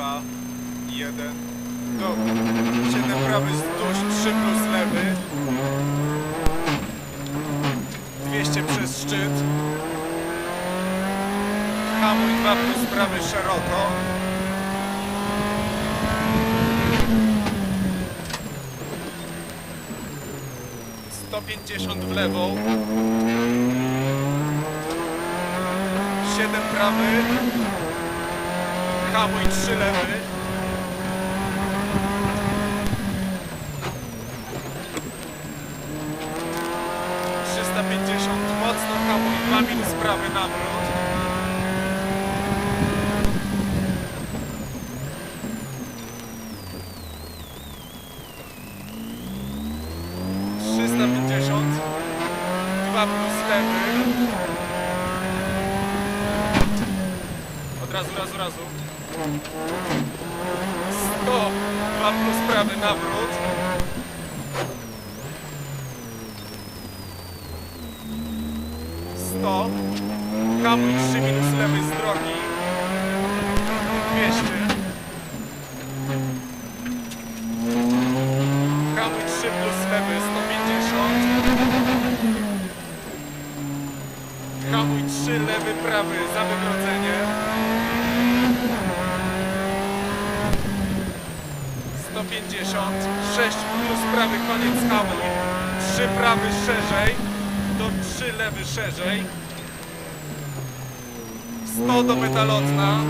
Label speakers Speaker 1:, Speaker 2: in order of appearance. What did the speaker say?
Speaker 1: 2, 1, do 7 prawy wzdłuż, 3 plus lewy, 200 przez szczyt, hamuj 2 plus prawy szeroko, Sto pięćdziesiąt w lewo, siedem prawy, hamuj trzy lewy, mocno hamuj dwa minus prawy nawrót. Trzysta pięćdziesiąt, dwa plus lewy. Razu, razu, razu. 100, 2 plus prawy nawrót. Sto. Hamuj 3 minus lewy z drogi. 200. Hamuj 3 plus lewy 150. Hamuj 3 lewy prawy za wygrodzenie. 150, 6 plus prawy koniec hamuj, 3 prawy szerzej, do 3 lewy szerzej, 100 do metalotna,